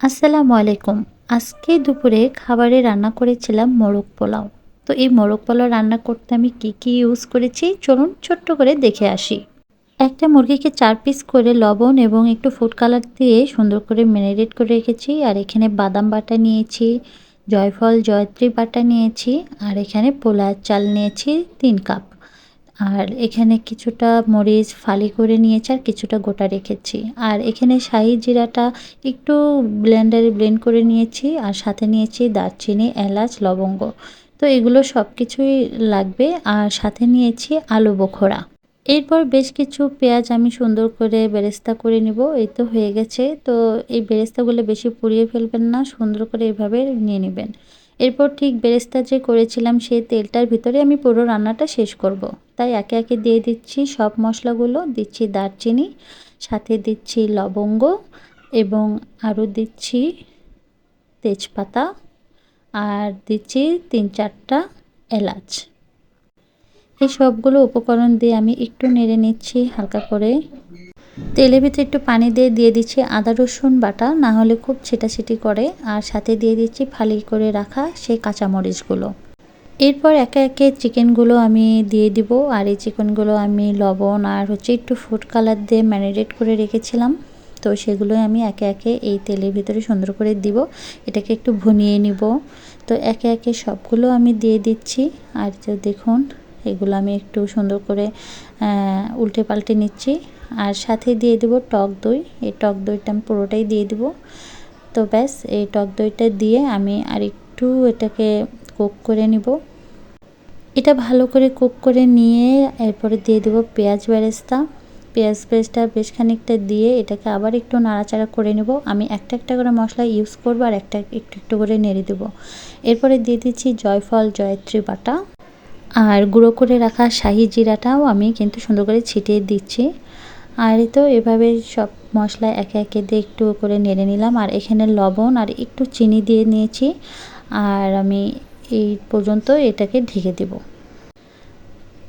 আসসালামু আলাইকুম। আজকে দুপুরে খাবারে রান্না করেছিলাম মোরগ পোলাও। তো এই মোরগ পোলাও রান্না করতে আমি কি কি ইউজ করেছি? চলুন ছোট্ট করে দেখে আসি। একটা মুরগিকে চার পিস করে লবণ এবং একটু ফুড কালার দিয়ে সুন্দর করে ম্যারিনেট করে রেখেছি। আর এখানে বাদাম বাটা নিয়েছি, জয়ফল, জয়ত্রী বাটা নিয়েছি। আর এখানে পোলার চাল নিয়েছি তিন কাপ আর এখানে কিছুটা মরিচ ফালি করে নিয়েছি আর কিছুটা গোটা রেখেছি। আর এখানে শাহি জিরাটা একটু ব্লেন্ডারে ব্লেন্ড করে নিয়েছি আর সাথে নিয়েছি দারচিনি, এলাচ, লবঙ্গ। তো এগুলো সব কিছুই লাগবে আর সাথে নিয়েছি আলু বোখরা এরপর বেশ কিছু পেঁয়াজ আমি সুন্দর করে বেরেস্তা করে নিব, এই তো হয়ে গেছে। তো এই বেরেস্তাগুলো বেশি পুড়িয়ে ফেলবেন না, সুন্দর করে এভাবে নিয়ে নেবেন। এরপর ঠিক বেরেস্তা যে করেছিলাম সেই তেলটার ভিতরে আমি পুরো রান্নাটা শেষ করব। তাই একে একে দিয়ে দিচ্ছি সব মশলাগুলো। দিচ্ছি দারচিনি, সাথে দিচ্ছি লবঙ্গ এবং আরও দিচ্ছি তেজপাতা আর দিচ্ছি তিন চারটা এলাচ। এই সবগুলো উপকরণ দিয়ে আমি একটু নেড়ে নিচ্ছি হালকা করে। তেলের ভিতরে একটু পানি দিয়ে দিয়ে দিচ্ছি আদা, রসুন বাটা, না হলে খুব ছিটাছিটি করে। আর সাথে দিয়ে দিচ্ছি ফালি করে রাখা সেই কাঁচামরিচগুলো। এরপর একে একে চিকেনগুলো আমি দিয়ে দিব। আর এই চিকেনগুলো আমি লবণ আর হচ্ছে একটু ফুড কালার দিয়ে ম্যারিনেট করে রেখেছিলাম। তো সেগুলোই আমি একে একে এই তেলের ভিতরে সুন্দর করে দিব। এটাকে একটু ভুনিয়ে নিব। তো একে একে সবগুলো আমি দিয়ে দিচ্ছি। আর তো দেখুন, এগুলো আমি একটু সুন্দর করে উল্টে পাল্টে নিচ্ছি। আর সাথে দিয়ে দেব টক দই। এই টক দইটা আমি পুরোটাই দিয়ে দেব। তো ব্যাস, এই টক দইটা দিয়ে আমি আর একটু এটাকে কুক করে নিব। এটা ভালো করে কুক করে নিয়ে এরপরে দিয়ে দেব পেঁয়াজ বেরেস্তা। পেঁয়াজ পেস্টটা বেশ খানিকটা দিয়ে এটাকে আবার একটু নাড়াচাড়া করে নেব। আমি একটা একটা করে মশলা ইউজ করব আর একটা একটু একটু করে নেড়ে দেবো। এরপরে দিয়ে দিচ্ছি জয়ফল, জয়ত্রী বাটা। আর গুঁড়ো করে রাখা শাহি জিরাটাও আমি কিন্তু সুন্দর করে ছিটিয়ে দিচ্ছি। আর তো এভাবে সব মশলা একে একে দিয়ে একটু করে নেড়ে নিলাম। আর এখানে লবণ আর একটু চিনি দিয়ে নিয়েছি। আর আমি এই পর্যন্ত এটাকে ঢেকে দেব।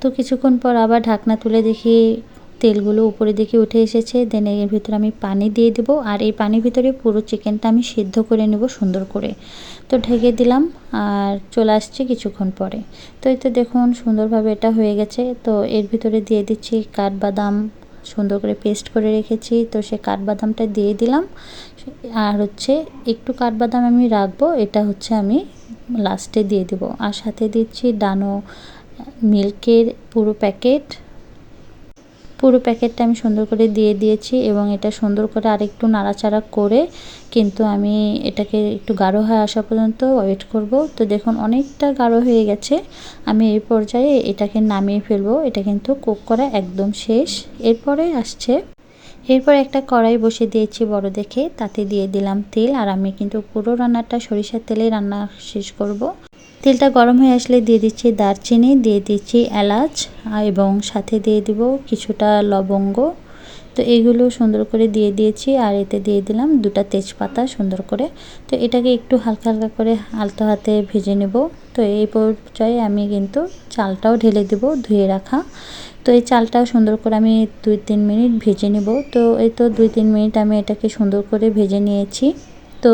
তো কিছুক্ষণ পর আবার ঢাকনা তুলে দেখি তেলগুলো উপরে দিকে উঠে এসেছে। দেন এর ভিতরে আমি পানি দিয়ে দেবো। আর এই পানির ভিতরে পুরো চিকেনটা আমি সিদ্ধ করে নেব সুন্দর করে। তো ঢেকে দিলাম আর চলে আসছে কিছুক্ষণ পরে। তো এই তো দেখুন সুন্দরভাবে এটা হয়ে গেছে। তো এর ভিতরে দিয়ে দিচ্ছি কাঠবাদাম সুন্দর করে পেস্ট করে রেখেছি। তো সে কাঠবাদামটা দিয়ে দিলাম। আর হচ্ছে একটু কাঠবাদাম আমি রাখব, এটা হচ্ছে আমি লাস্টে দিয়ে দেব। আর সাথে দিচ্ছি ডানো, মিল্কের পুরো প্যাকেট পুরো প্যাকেটটা আমি সুন্দর করে দিয়ে দিয়েছি এবং এটা সুন্দর করে আরেকটু নাড়াচাড়া করে কিন্তু আমি এটাকে একটু গাঢ় হয়ে আসা পর্যন্ত ওয়েট করব। তো দেখুন, অনেকটা গাঢ় হয়ে গেছে। আমি এই পর্যায়ে এটাকে নামিয়ে ফেলব। এটা কিন্তু কুক করা একদম শেষ। এরপরে আসছে, এরপর একটা কড়াই বসে দিয়েছি বড় দেখে। তাতে দিয়ে দিলাম তেল আর আমি কিন্তু পুরো রান্নাটা সরিষার তেলে রান্না শেষ করব। তেলটা গরম হয়ে আসলে দিয়ে দিচ্ছি দারচিনি, দিয়ে দিচ্ছি এলাচ এবং সাথে দিয়ে দিব কিছুটা লবঙ্গ। তো এগুলো সুন্দর করে দিয়ে দিয়েছি আর এতে দিয়ে দিলাম দুটা তেজপাতা সুন্দর করে। তো এটাকে একটু হালকা হালকা করে আলতো হাতে ভেজে নেব। তো এই পর্যায়ে আমি কিন্তু চালটাও ঢেলে দেব, ধুয়ে রাখা। তো এই চালটাও সুন্দর করে আমি দুই তিন মিনিট ভেজে নেব। তো এই তো দুই তিন মিনিট আমি এটাকে সুন্দর করে ভেজে নিয়েছি। তো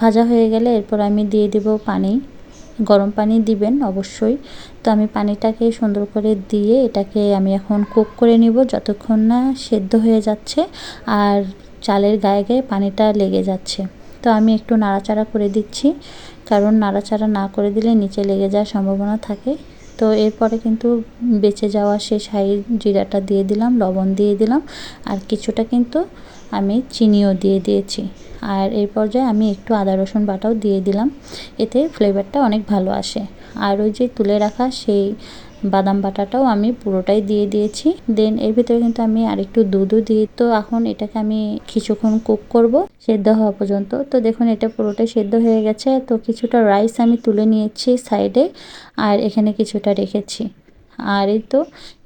ভাজা হয়ে গেলে এরপর আমি দিয়ে দেব পানি। গরম পানি দিবেন অবশ্যই। তো আমি পানিটাকে সুন্দর করে দিয়ে এটাকে আমি এখন কুক করে নিব যতক্ষণ না সেদ্ধ হয়ে যাচ্ছে আর চালের গায়ে গায়ে পানিটা লেগে যাচ্ছে। তো আমি একটু নাড়াচাড়া করে দিচ্ছি। কারণ নাড়াচাড়া না করে দিলে নিচে লেগে যাওয়ার সম্ভাবনা থাকে। তো এরপরে কিন্তু বেঁচে যাওয়া শেষ হাই জিরাটা দিয়ে দিলাম, লবণ দিয়ে দিলাম, আর কিছুটা কিন্তু আমি চিনিও দিয়ে দিয়েছি। আর এর পর্যায়ে আমি একটু আদা রসুন বাটাও দিয়ে দিলাম, এতে ফ্লেভারটা অনেক ভালো আসে। আর ওই যে তুলে রাখা সেই বাদাম বাটাটাও আমি পুরোটাই দিয়ে দিয়েছি। দেন এর ভিতরে কিন্তু আমি আরেকটু দুধও দিই তো এখন এটাকে আমি কিছুক্ষণ কুক করব, সেদ্ধ হওয়া পর্যন্ত। তো দেখুন, এটা পুরোটাই সেদ্ধ হয়ে গেছে। তো কিছুটা রাইস আমি তুলে নিয়েছি সাইডে আর এখানে কিছুটা রেখেছি। আর এই তো,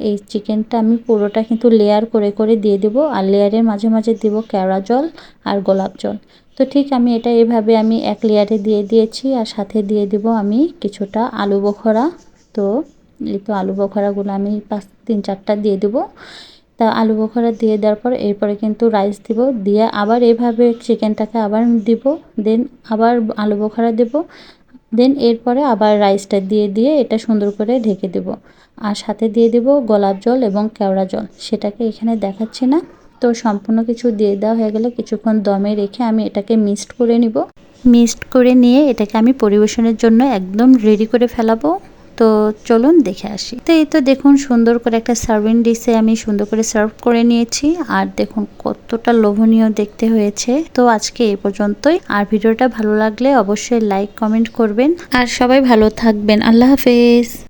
এই চিকেনটা আমি পুরোটা কিন্তু লেয়ার করে করে দিয়ে দেবো। আর লেয়ারের মাঝে মাঝে দেবো কেওড়া জল আর গোলাপ জল। তো ঠিক আমি এটা এভাবে আমি এক লেয়ারে দিয়ে দিয়েছি। আর সাথে দিয়ে দেবো আমি কিছুটা আলু বোখরা। তো এই তো আলু বোখরাগুলো আমি পাঁচ, তিন চারটা দিয়ে দেবো। তা আলু বোখরা দিয়ে দেওয়ার পর এরপরে কিন্তু রাইস দিব, দিয়ে আবার এভাবে চিকেনটাকে আবার দিব দেন আবার আলু বোখরা দেব দেন এরপরে আবার রাইসটা দিয়ে দিয়ে এটা সুন্দর করে ঢেকে দেব। আর সাথে দিয়ে দেব গোলাপ জল এবং কেওড়া জল, সেটাকে এখানে দেখাচ্ছি না। তো সম্পূর্ণ কিছু দিয়ে দেওয়া হয়ে গেলে কিছুক্ষণ দমে রেখে আমি এটাকে মিক্সড করে নিব। মিক্সড করে নিয়ে এটাকে আমি পরিবেশনের জন্য একদম রেডি করে ফেলাবো। তো চলুন দেখে আসি। তো এই তো দেখুন সুন্দর করে একটা সার্ভিং ডিশে আমি সুন্দর করে সার্ভ করে নিয়েছি। আর দেখুন কতটা লোভনীয় দেখতে হয়েছে। তো আজকে এ পর্যন্তই। আর ভিডিওটা ভালো লাগলে অবশ্যই লাইক কমেন্ট করবেন। আর সবাই ভালো থাকবেন। আল্লাহ হাফেজ।